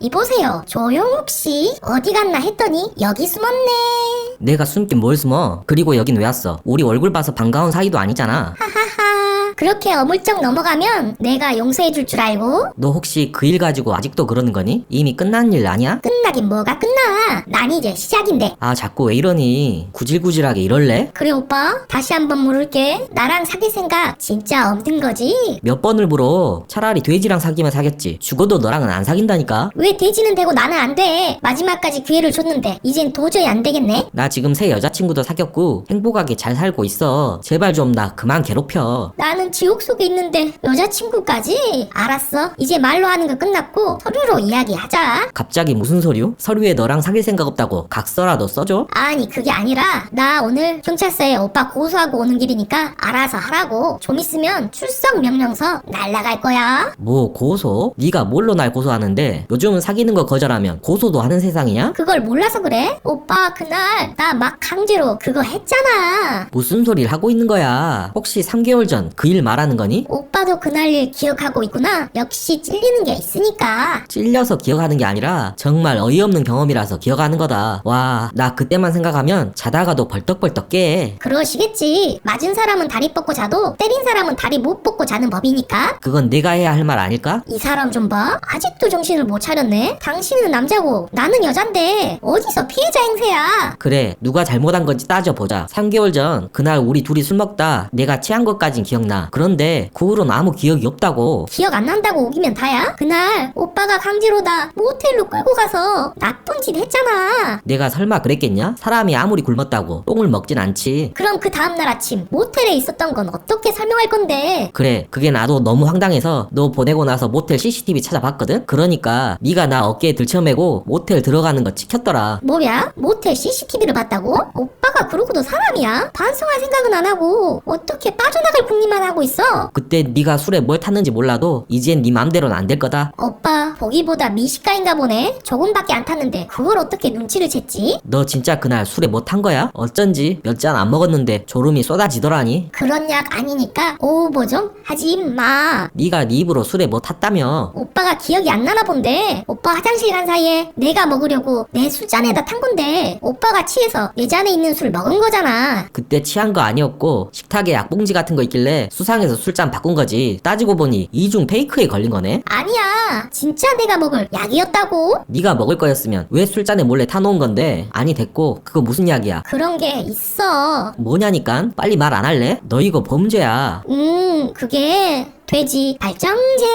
이보세요. 조용욱 씨 어디 갔나 했더니 여기 숨었네. 내가 숨긴 뭘 숨어? 그리고 여긴 왜 왔어? 우리 얼굴 봐서 반가운 사이도 아니잖아. 하하하. 그렇게 어물쩍 넘어가면 내가 용서해 줄 줄 알고 너 혹시 그 일 가지고 아직도 그러는 거니? 이미 끝난 일 아니야? 끝나긴 뭐가 끝나. 난 이제 시작인데. 아 자꾸 왜 이러니? 구질구질하게 이럴래? 그래 오빠 다시 한번 물을게. 나랑 사귈 생각 진짜 없는 거지? 몇 번을 물어? 차라리 돼지랑 사귀면 사겠지. 죽어도 너랑은 안 사귄다니까. 왜 돼지는 되고 나는 안 돼? 마지막까지 기회를 줬는데 이젠 도저히 안 되겠네. 나 지금 새 여자친구도 사귀었고 행복하게 잘 살고 있어. 제발 좀 나 그만 괴롭혀. 나는 지옥 속에 있는데 여자친구까지? 알았어. 이제 말로 하는 거 끝났고 서류로 이야기하자. 갑자기 무슨 소리요? 서류에 너랑 사귈 생각 없다고 각서라도 써줘? 아니 그게 아니라 나 오늘 경찰서에 오빠 고소하고 오는 길이니까 알아서 하라고. 좀 있으면 출석 명령서 날라갈 거야. 뭐 고소? 네가 뭘로 날 고소하는데 요즘은 사귀는 거 거절하면 고소도 하는 세상이야? 그걸 몰라서 그래? 오빠 그날 나 막 강제로 그거 했잖아. 무슨 소리를 하고 있는 거야? 혹시 3개월 전 그 일 말하는 거니? 오 빠도 그날 일 기억하고 있구나. 역시 찔리는 게 있으니까. 찔려서 기억하는 게 아니라 정말 어이없는 경험이라서 기억하는 거다. 와, 나 그때만 생각하면 자다가도 벌떡벌떡 깨. 그러시겠지. 맞은 사람은 다리 뻗고 자도 때린 사람은 다리 못 뻗고 자는 법이니까. 그건 내가 해야 할 말 아닐까? 이 사람 좀 봐. 아직도 정신을 못 차렸네. 당신은 남자고 나는 여잔데 어디서 피해자 행세야. 그래, 누가 잘못한 건지 따져보자. 3개월 전, 그날 우리 둘이 술 먹다 내가 취한 것까진 기억나. 그런데 그 후로는 아무 기억이 없다고. 기억 안 난다고 우기면 다야? 그날 오빠가 강제로 나 모텔로 끌고 가서 나쁜 짓 했잖아. 내가 설마 그랬겠냐? 사람이 아무리 굶었다고 똥을 먹진 않지. 그럼 그 다음날 아침 모텔에 있었던 건 어떻게 설명할 건데? 그래, 그게 나도 너무 황당해서 너 보내고 나서 모텔 CCTV 찾아봤거든? 그러니까 네가 나 어깨에 들쳐매고 모텔 들어가는 거 찍혔더라. 뭐야? 모텔 CCTV를 봤다고? 오빠 가 그러고도 사람이야? 반성할 생각은 안 하고 어떻게 빠져나갈 궁리만 하고 있어? 그때 네가 술에 뭘 탔는지 몰라도 이젠 네 맘대로는 안 될 거다. 오빠 보기보다 미식가인가 보네. 조금밖에 안 탔는데 그걸 어떻게 눈치를 챘지? 너 진짜 그날 술에 뭐 탄 거야? 어쩐지 몇 잔 안 먹었는데 졸음이 쏟아지더라니. 그런 약 아니니까 오버 좀 하지 마. 네가 네 입으로 술에 뭐 탔다며. 오빠가 기억이 안 나나 본데 오빠 화장실 간 사이에 내가 먹으려고 내 술잔에다 탄 건데 오빠가 취해서 내 잔에 있는 술 먹은 거잖아. 그때 취한 거 아니었고 식탁에 약봉지 같은 거 있길래 수상해서 술잔 바꾼 거지. 따지고 보니 이중 페이크에 걸린 거네. 아니야. 진짜 내가 먹을 약이었다고? 네가 먹을 거였으면 왜 술잔에 몰래 타놓은 건데? 아니 됐고 그거 무슨 약이야? 그런 게 있어. 뭐냐니깐? 빨리 말 안 할래? 너 이거 범죄야. 음, 그게 돼지 발정제.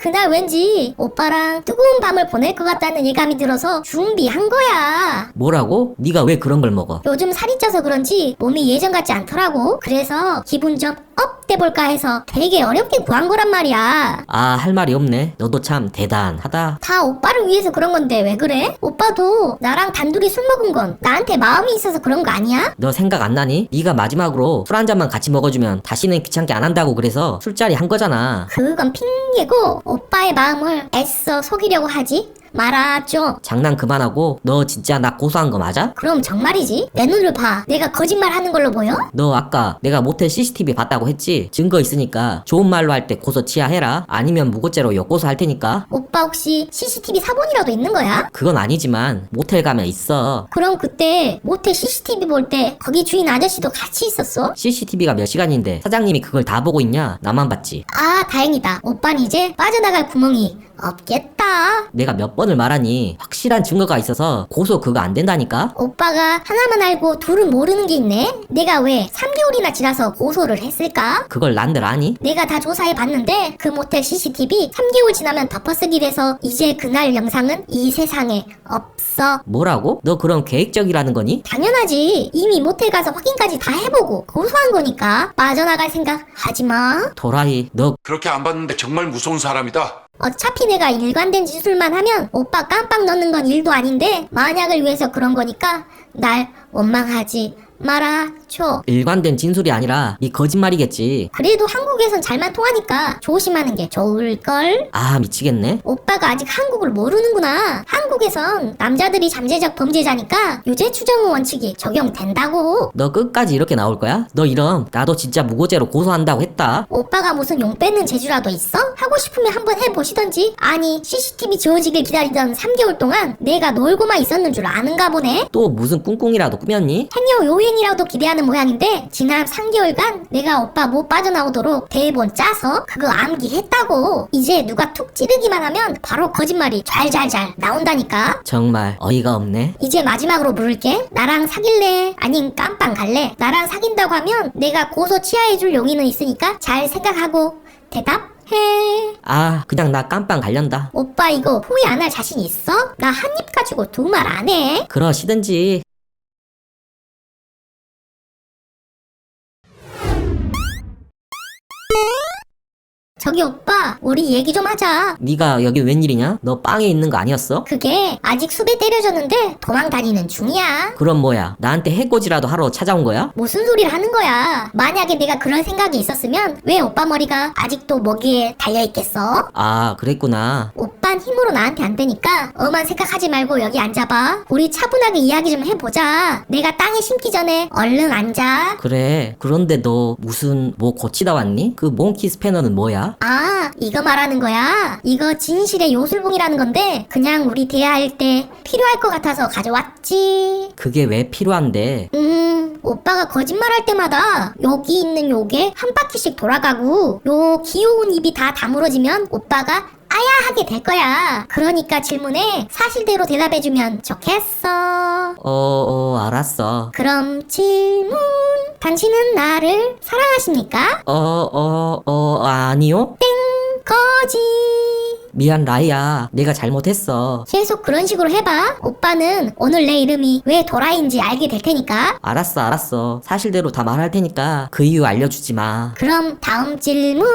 그날 왠지 오빠랑 뜨거운 밤을 보낼 것 같다는 예감이 들어서 준비한 거야. 뭐라고? 네가 왜 그런 걸 먹어? 요즘 살이 쪄서 그런지 몸이 예전 같지 않더라고. 그래서 기분 좀 업 돼볼까 해서 되게 어렵게 구한 거란 말이야. 아 할 말이 없네. 너도 참 대단하다. 다 오빠를 위해서 그런 건데 왜 그래? 오빠도 나랑 단둘이 술 먹은 건 나한테 마음이 있어서 그런 거 아니야? 너 생각 안 나니? 네가 마지막으로 술 한 잔만 같이 먹어주면 다시는 귀찮게 안 한다고 그래서 술자리 한 거잖아. 그건 핑계고 오빠의 마음을 애써 속이려고 하지 말아줘. 장난 그만하고 너 진짜 나 고소한 거 맞아? 그럼 정말이지? 내 눈을 봐. 내가 거짓말 하는 걸로 보여? 너 아까 내가 모텔 CCTV 봤다고 했지? 증거 있으니까 좋은 말로 할 때 고소 치하해라. 아니면 무고죄로 역고소 할 테니까. 오빠 혹시 CCTV 사본이라도 있는 거야? 그건 아니지만 모텔 가면 있어. 그럼 그때 모텔 CCTV 볼 때 거기 주인 아저씨도 같이 있었어? CCTV가 몇 시간인데 사장님이 그걸 다 보고 있냐? 나만 봤지. 아 다행이다. 오빠는 이제 빠져나갈 구멍이 없겠다. 내가 몇 번을 말하니 확실한 증거가 있어서 고소 그거 안 된다니까? 오빠가 하나만 알고 둘은 모르는 게 있네? 내가 왜 3개월이나 지나서 고소를 했을까? 그걸 난들 아니? 내가 다 조사해 봤는데 그 모텔 CCTV 3개월 지나면 덮어쓰기 돼서 이제 그날 영상은 이 세상에 없어. 뭐라고? 너 그럼 계획적이라는 거니? 당연하지. 이미 모텔 가서 확인까지 다 해보고 고소한 거니까 빠져나갈 생각 하지 마. 도라이, 너 그렇게 안 봤는데 정말 무서운 사람이다. 어차피 내가 일관된 지술만 하면 오빠 깜빡 넣는 건 일도 아닌데 만약을 위해서 그런 거니까 날 원망하지 말아 그쵸. 일관된 진술이 아니라 이 거짓말이겠지. 그래도 한국에선 잘만 통하니까 조심하는 게 좋을걸? 아 미치겠네. 오빠가 아직 한국을 모르는구나. 한국에선 남자들이 잠재적 범죄자니까 유죄 추정 원칙이 적용된다고. 너 끝까지 이렇게 나올 거야? 너 이럼 나도 진짜 무고죄로 고소한다고 했다. 오빠가 무슨 용 뺏는 재주라도 있어? 하고 싶으면 한번 해보시던지. 아니 CCTV 지워지길 기다리던 3개월 동안 내가 놀고만 있었는 줄 아는가 보네. 또 무슨 꿍꿍이라도 꾸몄니? 행여 요행이라도 기대하는 모양인데 지난 3개월간 내가 오빠 못 빠져나오도록 대본 짜서 그거 암기했다고. 이제 누가 툭 찌르기만 하면 바로 거짓말이 잘잘잘 나온다니까. 정말 어이가 없네. 이제 마지막으로 물을게. 나랑 사귈래? 아님 깜빵 갈래? 나랑 사귄다고 하면 내가 고소 치하해줄 용의는 있으니까 잘 생각하고 대답 해. 아 그냥 나 깜빵 갈련다. 오빠 이거 후회 안 할 자신 있어? 나 한 입 가지고 두 말 안 해. 그러시든지. 저기 오빠, 우리 얘기 좀 하자. 네가 여기 웬일이냐? 너 빵에 있는 거 아니었어? 그게 아직 수배 때려줬는데 도망 다니는 중이야. 그럼 뭐야? 나한테 해코지라도 하러 찾아온 거야? 무슨 소리를 하는 거야? 만약에 내가 그런 생각이 있었으면 왜 오빠 머리가 아직도 먹이에 달려있겠어? 아 그랬구나. 오빤 힘으로 나한테 안 되니까 엄한 생각하지 말고 여기 앉아봐. 우리 차분하게 이야기 좀 해보자. 내가 땅에 심기 전에 얼른 앉아. 그래. 그런데 너 무슨 뭐 고치다 왔니? 그 몽키 스패너는 뭐야? 아, 이거 말하는 거야? 이거 진실의 요술봉이라는 건데 그냥 우리 대화할 때 필요할 것 같아서 가져왔지. 그게 왜 필요한데? 음, 오빠가 거짓말할 때마다 여기 있는 요게 한 바퀴씩 돌아가고 요 귀여운 입이 다 다물어지면 오빠가 아야 하게 될 거야. 그러니까 질문에 사실대로 대답해주면 좋겠어. 어, 어, 알았어. 그럼 질문. 당신은 나를 사랑하십니까? 어, 어, 어, 아니요? 거짓. 미안, 라이야. 내가 잘못했어. 계속 그런 식으로 해봐. 오빠는 오늘 내 이름이 왜 도라인지 알게 될 테니까. 알았어, 알았어. 사실대로 다 말할 테니까 그 이유 알려주지 마. 그럼 다음 질문.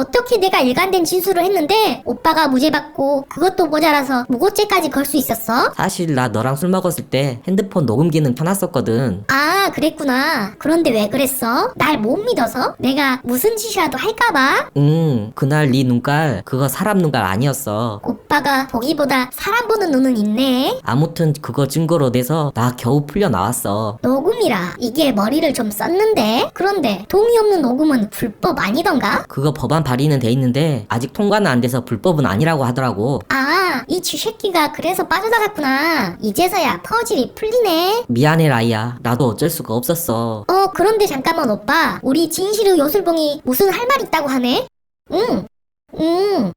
어떻게 내가 일관된 진술을 했는데 오빠가 무죄 받고 그것도 모자라서 무고죄까지 걸 수 있었어? 사실 나 너랑 술 먹었을 때 핸드폰 녹음 기능 켜놨었거든. 아 그랬구나. 그런데 왜 그랬어? 날 못 믿어서? 내가 무슨 짓이라도 할까봐? 응, 그날 네 눈깔, 그거 사람 눈깔 아니었어. 오빠가 보기보다 사람 보는 눈은 있네. 아무튼 그거 증거로 내서 나 겨우 풀려 나왔어. 녹음이라 이게 머리를 좀 썼는데 그런데 동의 없는 녹음은 불법 아니던가? 그거 법안 발의는 돼 있는데 아직 통과는 안 돼서 불법은 아니라고 하더라고. 아, 이 쥐새끼가 그래서 빠져나갔구나. 이제서야 퍼즐이 풀리네. 미안해 라이야. 나도 어쩔 수가 없었어. 어, 그런데 잠깐만 오빠. 우리 진실의 요술봉이 무슨 할 말 있다고 하네? 응. 응.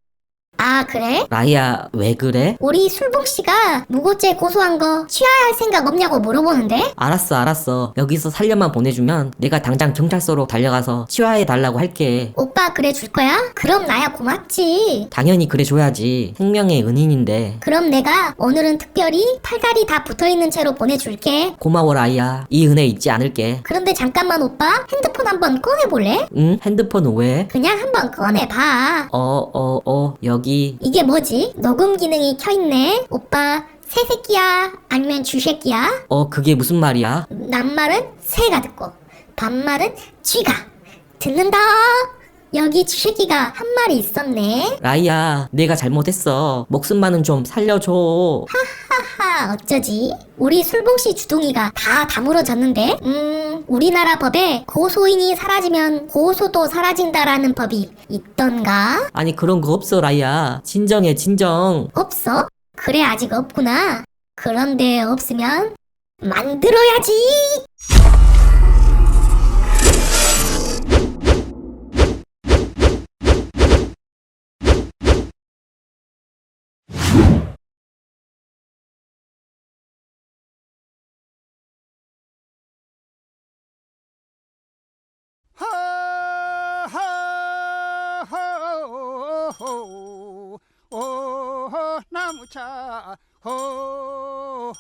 아, 그래? 라이야 왜 그래? 우리 술봉 씨가 무고죄 고소한 거 취하할 생각 없냐고 물어보는데? 알았어 알았어. 여기서 살려만 보내주면 내가 당장 경찰서로 달려가서 치화해 달라고 할게. 오빠 그래 줄 거야? 그럼 나야 고맙지. 당연히 그래 줘야지. 생명의 은인인데. 그럼 내가 오늘은 특별히 팔다리 다 붙어 있는 채로 보내줄게. 고마워 라이야. 이 은혜 잊지 않을게. 그런데 잠깐만 오빠 핸드폰 한번 꺼내볼래? 응? 핸드폰 왜? 그냥 한번 꺼내봐. 어, 어, 어, 여기. 이게 뭐지? 녹음 기능이 켜있네? 오빠, 새 새끼야? 아니면 쥐새끼야? 어, 그게 무슨 말이야? 낱말은 새가 듣고, 반말은 쥐가 듣는다! 여기 쥐새끼가 한 마리 있었네? 라이야, 내가 잘못했어. 목숨만은 좀 살려줘. 하하, 어쩌지? 우리 술봉씨 주둥이가 다 다물어졌는데? 음, 우리나라 법에 고소인이 사라지면 고소도 사라진다라는 법이 있던가? 아니, 그런 거 없어, 라이야. 진정해, 진정. 없어? 그래 아직 없구나. 그런데 없으면 만들어야지. 나무차 호호